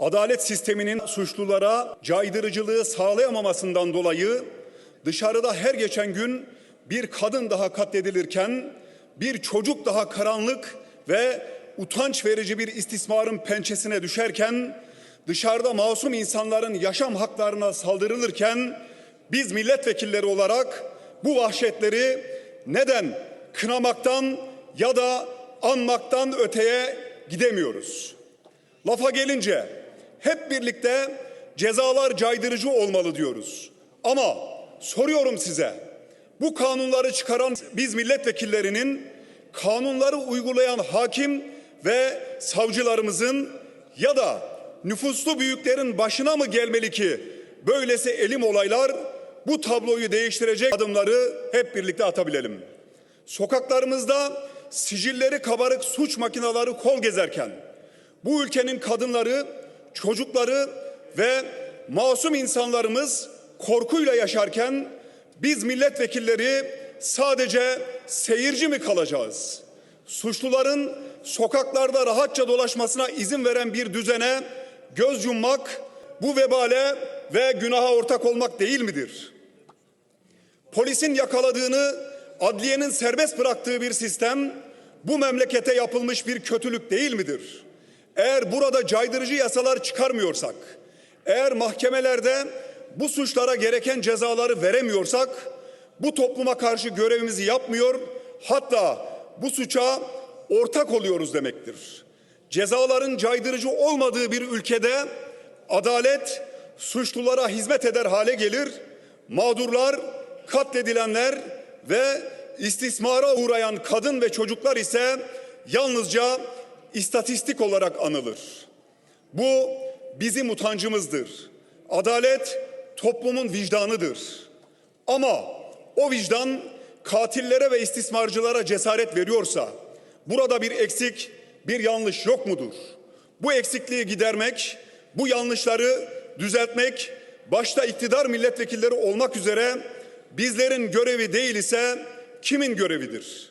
adalet sisteminin suçlulara caydırıcılığı sağlayamamasından dolayı dışarıda her geçen gün bir kadın daha katledilirken bir çocuk daha karanlık ve utanç verici bir istismarın pençesine düşerken dışarıda masum insanların yaşam haklarına saldırılırken biz milletvekilleri olarak bu vahşetleri neden kınamaktan ya da anmaktan öteye gidemiyoruz. Lafa gelince hep birlikte cezalar caydırıcı olmalı diyoruz. Ama soruyorum size bu kanunları çıkaran biz milletvekillerinin kanunları uygulayan hakim ve savcılarımızın ya da nüfuslu büyüklerin başına mı gelmeli ki böylesi elim olaylar bu tabloyu değiştirecek adımları hep birlikte atabilelim. Sokaklarımızda sicilleri kabarık suç makineleri kol gezerken bu ülkenin kadınları, çocukları ve masum insanlarımız korkuyla yaşarken biz milletvekilleri sadece seyirci mi kalacağız? Suçluların sokaklarda rahatça dolaşmasına izin veren bir düzene göz yummak bu vebale ve günaha ortak olmak değil midir? Polisin yakaladığını adliyenin serbest bıraktığı bir sistem bu memlekete yapılmış bir kötülük değil midir? Eğer burada caydırıcı yasalar çıkarmıyorsak, eğer mahkemelerde bu suçlara gereken cezaları veremiyorsak, bu topluma karşı görevimizi yapmıyor, hatta bu suça ortak oluyoruz demektir. Cezaların caydırıcı olmadığı bir ülkede adalet suçlulara hizmet eder hale gelir, mağdurlar, katledilenler ve istismara uğrayan kadın ve çocuklar ise yalnızca istatistik olarak anılır. Bu bizim utancımızdır. Adalet toplumun vicdanıdır. Ama o vicdan katillere ve istismarcılara cesaret veriyorsa burada bir eksik, bir yanlış yok mudur? Bu eksikliği gidermek, bu yanlışları düzeltmek başta iktidar milletvekilleri olmak üzere bizlerin görevi değil ise kimin görevidir?